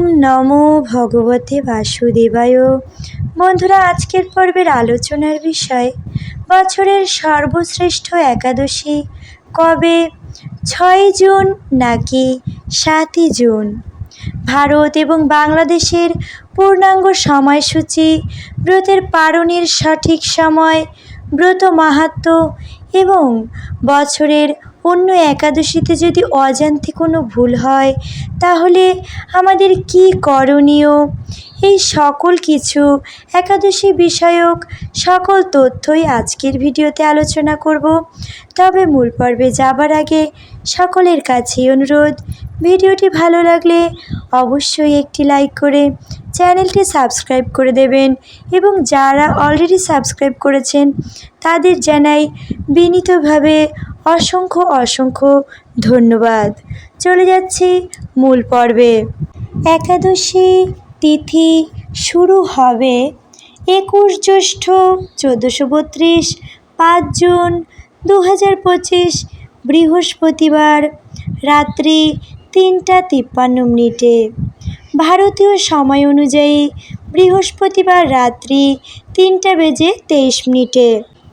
নমো ভগবতে বাসুদেবায়। বন্ধুরা, আজকের পর্বের আলোচনার বিষয়, বছরের সর্বশ্রেষ্ঠ একাদশী কবে? ছয় জুন নাকি সাতই জুন? ভারত এবং বাংলাদেশের পূর্ণাঙ্গ সময়সূচি, ব্রতের পালনের সঠিক সময়, ব্রত মাহাত্ম্য এবং বছরের অন্য একাদশীতে যদি অজান্তে কোনো ভুল হয় তাহলে আমাদের কী করণীয়? এই সকল কিছু একাদশী বিষয়ক সকল তথ্যই আজকের ভিডিওতে আলোচনা করব। তবে মূল পর্বে যাবার আগে সকলের কাছেই অনুরোধ, ভিডিওটি ভালো লাগলে অবশ্যই একটি লাইক করে চ্যানেলটি সাবস্ক্রাইব করে দেবেন এবং যারা অলরেডি সাবস্ক্রাইব করেছেন তাদের জানাই বিনীতভাবে অসংখ্য অসংখ্য ধন্যবাদ। চলে যাচ্ছি মূল পর্বে। একাদশী তিথি শুরু হবে একুশ জ্যৈষ্ঠ চোদ্দোশো বত্রিশ, পাঁচ জুন দু হাজার পঁচিশ, বৃহস্পতিবার রাত্রি তিনটা তিপ্পান্ন মিনিটে। ভারতীয় সময় অনুযায়ী বৃহস্পতিবার রাত্রি তিনটা বেজে তেইশ মিনিটে।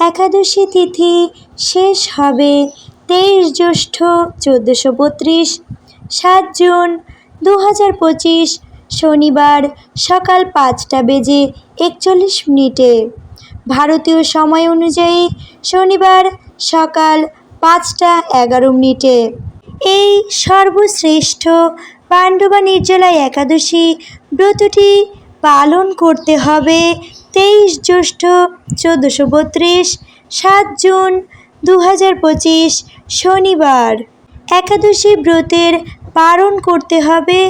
একাদশী তিথি শেষ হবে তেইশ জ্যৈষ্ঠ চোদ্দোশো বত্রিশ, সাত জুন দু হাজার পঁচিশ শনিবার সকাল পাঁচটা বেজে একচল্লিশ মিনিটে। ভারতীয় সময় অনুযায়ী শনিবার সকাল পাঁচটা এগারো মিনিটে। এই সর্বশ্রেষ্ঠ পাণ্ডবা নির্জলা একাদশী ব্রতটি পালন করতে হবে তেইশ জ্যৈষ্ঠ চোদ্দোশো বত্রিশ, সাত জুন দু হাজার পঁচিশ শনিবার। একাদশী ব্রতের পালন করতে হবে।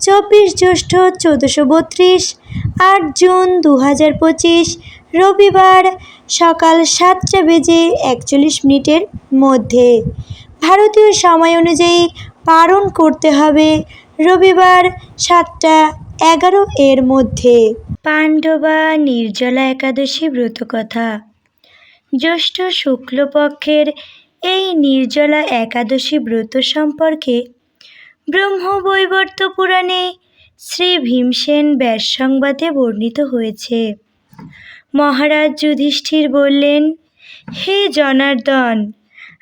চব্বিশ জ্যৈষ্ঠ চোদ্দোশো বত্রিশ, আট জুন দু হাজার পঁচিশ, রবিবার সকাল সাতটা বেজে একচল্লিশ মিনিটের মধ্যে। ভারতীয় সময় অনুযায়ী পালন করতে হবে রবিবার সাতটা এগারো এর মধ্যে। পাণ্ডবা নির্জলা একাদশী ব্রতকথা জ্যৈষ্ঠ শুক্লপক্ষের এই নির্জলা একাদশী ব্রত সম্পর্কে ব্রহ্মবৈবর্ত পুরাণে শ্রী ভীমসেন ব্যাস সংবাদে বর্ণিত হয়েছে। মহারাজ যুধিষ্ঠির বললেন, হে জনার্দন,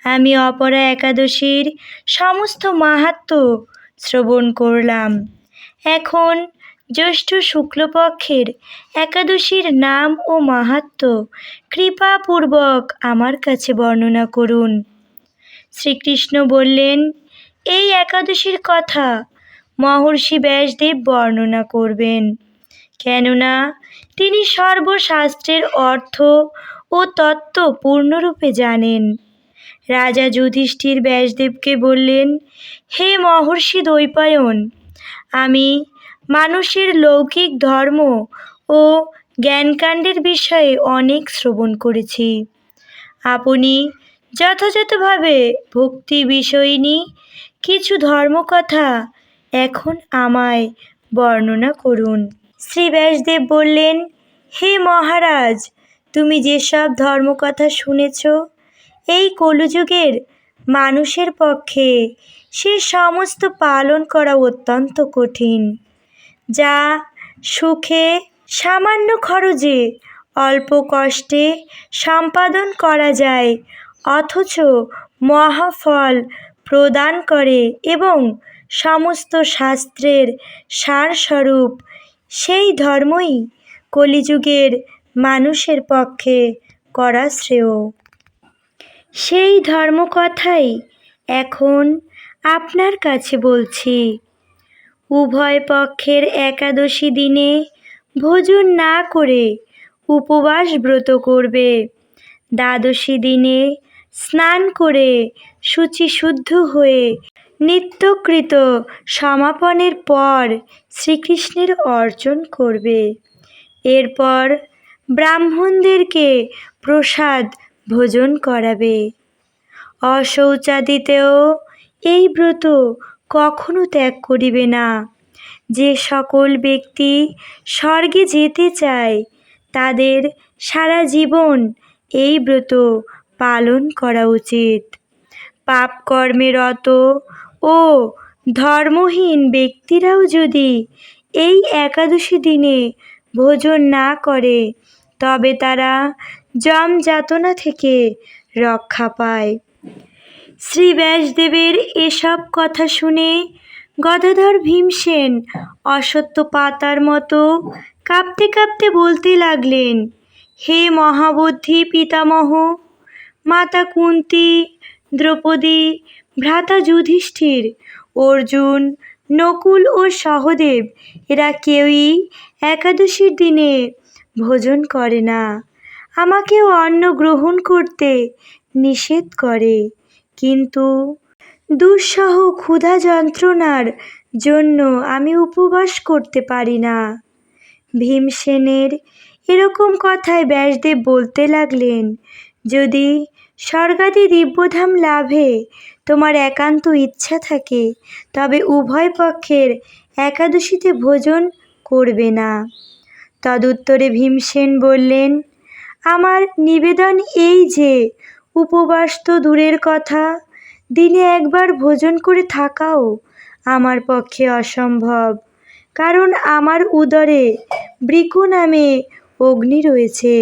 আমি অপরা একাদশীর সমস্ত মাহাত্ম শ্রবণ করলাম। এখন জ্যৈষ্ঠ শুক্লপক্ষের একাদশীর নাম ও মাহাত্ম কৃপাপূর্বক আমার কাছে বর্ণনা করুন। শ্রীকৃষ্ণ বললেন এই একাদশীর কথা মহর্ষি ব্যাসদেব বর্ণনা করবেন। কেননা তিনি সর্বশাস্ত্রের অর্থ ও তত্ত্ব পূর্ণরূপে জানেন। রাজা যুধিষ্ঠির ব্যাসদেবকে বললেন, হে মহর্ষি দ্বৈপায়ন, আমি মানুষের লৌকিক ধর্ম ও জ্ঞানকাণ্ডের বিষয়ে অনেক শ্রবণ করেছি। আপনি যথাযথভাবে ভক্তি বিষয়িনী কিছু ধর্মকথা এখন আমায় বর্ণনা করুন। শ্রী ব্যাসদেব বললেন, হে মহারাজ, তুমি যেসব ধর্মকথা শুনেছ, এই কলুযুগের মানুষের পক্ষে সে সমস্ত পালন করা অত্যন্ত কঠিন, যা সুখে, সামান্য খরচে, অল্প কষ্টে সম্পাদন করা যায়, অথচ মহাফল প্রদান করে এবং সমস্ত শাস্ত্রের সারস্বরূপ সেই ধর্মই কলিযুগের মানুষের পক্ষে করা শ্রেয়। সেই ধর্মকথাই এখন আপনার কাছে বলছি, উভয় পক্ষের একাদশী দিনে ভোজন না করে উপবাস ব্রত করবে। দ্বাদশী দিনে স্নান করে শুচিশুদ্ধ হয়ে নিত্যকৃত সমাপনের পর শ্রীকৃষ্ণের অর্জন করবে। এরপর ব্রাহ্মণদেরকে প্রসাদ ভোজন করাবে। অশৌচাদিতেও এই ব্রত কখনো ত্যাগ করিবে না। যে সকল ব্যক্তি স্বর্গে যেতে চায়, তাদের সারা জীবন এই ব্রত পালন করা উচিত। পাপ কর্মে রত। ও, ধর্মহীন ব্যক্তিরাও যদি এই একাদশী দিনে ভোজন না করে, তবে তারা জম যাতনা থেকে রক্ষা পায়। শ্রী ব্যাসদেবের এসব কথা শুনে গদাধর ভীমসেন অসত্য পাতার মতো কাঁপতে কাঁপতে বলতে লাগলেন, হে মহাবুদ্ধি পিতামহ, মাতা কুন্তি দ্রৌপদী, ভ্রাতা যুধিষ্ঠির, অর্জুন, নকুল ও সহদেব, এরা কেউই একাদশীর দিনে ভোজন করে না। আমাকেও অন্ন গ্রহণ করতে নিষেধ করে। কিন্তু দুঃসহ ক্ষুধা যন্ত্রণার জন্য আমি উপবাস করতে পারি না। ভীমসেনের এরকম কথায় ব্যাসদেব বলতে লাগলেন, যদি স্বর্গাদি দিব্যধাম লাভে তোমার একান্ত ইচ্ছা থাকে, তবে উভয় পক্ষের একাদশীতে ভোজন করবে না। তদুত্তরে ভীমসেন বললেন, আমার নিবেদন এই যে, উপবাস তো দূরের কথা, দিনে একবার ভোজন করে থাকাও আমার পক্ষে অসম্ভব, কারণ আমার উদরে বৃকু নামে অগ্নি রয়েছে।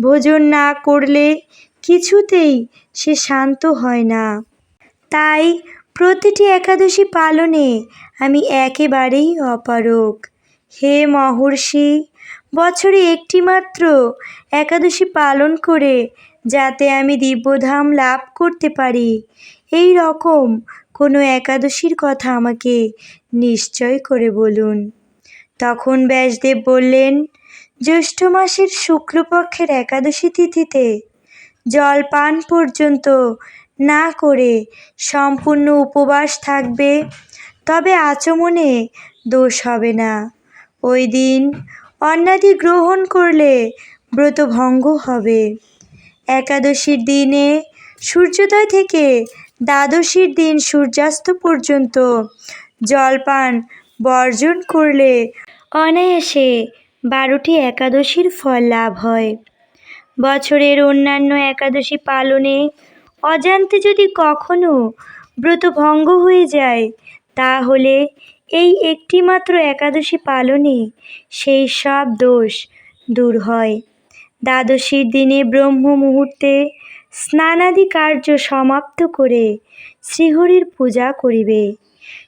ভোজন না করলে কিছুতেই সে শান্ত হয় না। তাই প্রতিটি একাদশী পালনে আমি একেবারেই অপারগ। হে মহর্ষি, বছরে একটি মাত্র একাদশী পালন করে যাতে আমি দিব্যধাম লাভ করতে পারি, এই রকম কোনো একাদশীর কথা আমাকে নিশ্চয় করে বলুন। তখন ব্যাসদেব বললেন, জ্যৈষ্ঠ মাসের শুক্লপক্ষের একাদশী তিথিতে জল পান পর্যন্ত না করে সম্পূর্ণ উপবাস থাকবে, তবে আচমনে দোষ হবে না। ওই দিন অন্নাদি গ্রহণ করলে ব্রত ভঙ্গ হবে। একাদশীর দিনে সূর্যোদয় থেকে দ্বাদশীর দিন সূর্যাস্ত পর্যন্ত জলপান বর্জন করলে অনায়াসে বারোটি একাদশীর ফল লাভ হয়। বছরের অন্যান্য একাদশী পালনে অজান্তে যদি কখনো ব্রত ভঙ্গ হয়ে যায়, তাহলে এই একটিমাত্র একাদশী পালনে সেই সব দোষ দূর হয়। দ্বাদশীর দিনে ব্রহ্ম মুহূর্তে স্নানাদি কার্য সমাপ্ত করে শ্রীহরির পূজা করিবে।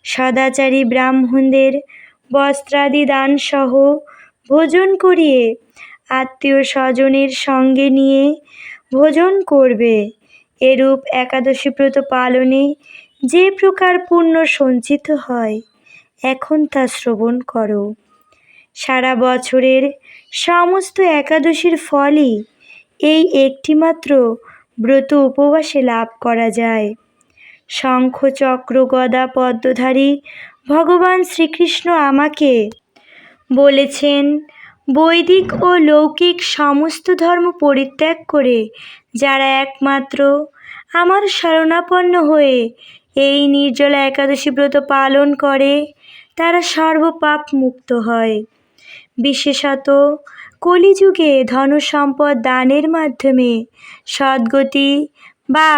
সদাচারী ব্রাহ্মণদের বস্ত্রাদি দানসহ ভোজন করিয়ে আত্মীয় স্বজনের সঙ্গে নিয়ে ভোজন করবে। এরূপ একাদশী ব্রত পালনে যে প্রকার পুণ্য সঞ্চিত হয়, এখন তা শ্রবণ করো। সারা বছরের সমস্ত একাদশীর ফলই এই একটিমাত্র ব্রত উপবাসে লাভ করা যায়। শঙ্খ চক্র গদা পদ্মধারী ভগবান শ্রীকৃষ্ণ আমাকে বলেছেন বৈদিক ও লৌকিক সমস্ত ধর্ম পরিত্যাগ করে, যারা একমাত্র আমার শরণাপন্ন হয়ে এই নির্জলা একাদশী ব্রত পালন করে, তারা সর্বপাপ মুক্ত হয়। বিশেষত কলিযুগে ধনসম্পদ দানের মাধ্যমে, সদ্গতি বা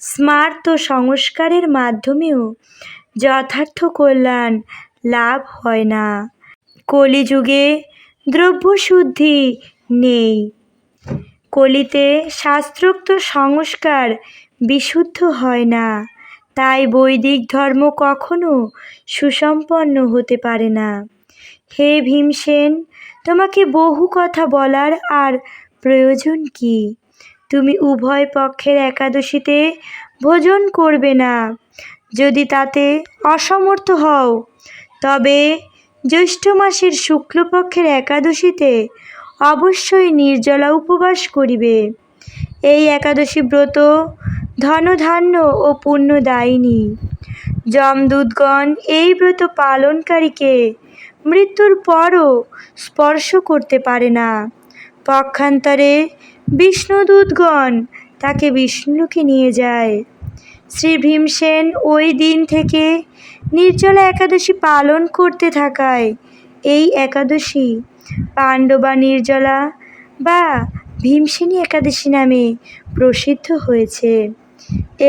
স্মার্ত সংস্কারের মাধ্যমেও যথার্থ কল্যাণ লাভ হয় না। কলিযুগে দ্রব্যশুদ্ধি নেই। কলিতে শাস্ত্রোক্ত সংস্কার বিশুদ্ধ হয় না। তাই বৈদিক ধর্ম কখনো সুসম্পন্ন হতে পারে না। হে ভীমসেন, তোমাকে বহু কথা বলার আর প্রয়োজন কি? তুমি উভয় পক্ষের একাদশীতে ভোজন করবে না। যদি তাতে অসমর্থ হও, তবে জ্যৈষ্ঠ মাসের শুক্লপক্ষের একাদশীতে অবশ্যই নির্জলা উপবাস করিবে। এই একাদশী ব্রত ধনধান্য ও পুণ্যদায়িনী। যমদূতগণ এই ব্রত পালনকারীকে মৃত্যুর পরও স্পর্শ করতে পারে না। পক্ষান্তরে বিষ্ণুদূতগণ তাকে বিষ্ণুকে নিয়ে যায়। শ্রী ভীমসেন ওই দিন থেকে নির্জলা একাদশী পালন করতে থাকায় এই একাদশী পাণ্ডবা নির্জলা বা ভীমসেনী একাদশী নামে প্রসিদ্ধ হয়েছে।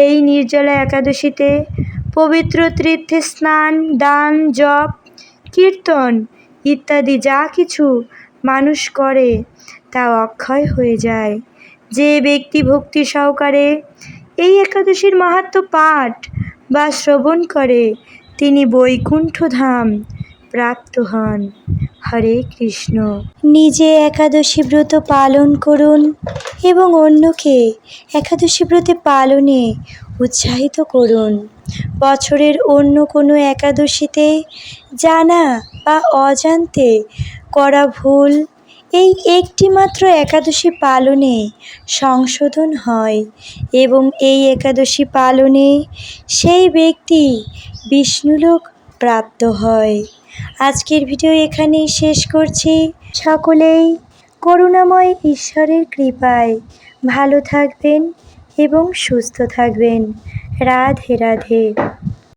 এই নির্জলা একাদশীতে পবিত্র তীর্থে স্নান, দান, জপ, কীর্তন ইত্যাদি যা কিছু মানুষ করে তা অক্ষয় হয়ে যায়। যে ব্যক্তি ভক্তি সহকারে এই একাদশীর মাহাত্ম্য পাঠ বা শ্রবণ করে তিনি বৈকুণ্ঠ ধাম প্রাপ্ত হন। হরে কৃষ্ণ। নিজে একাদশী ব্রত পালন করুন এবং অন্যকে একাদশী ব্রতে পালনে উৎসাহিত করুন। বছরের অন্য কোনো একাদশীতে জানা বা অজান্তে করা ভুল এই একটি মাত্র একাদশী পালনে সংশোধন হয় এবং এই একাদশী পালনে সেই ব্যক্তি বিষ্ণুলোক প্রাপ্ত হয়। আজকের ভিডিও এখানেই শেষ করছি। সকলেই করুণাময় ঈশ্বরের কৃপায় ভালো থাকবেন এবং সুস্থ থাকবেন। রাধে রাধে।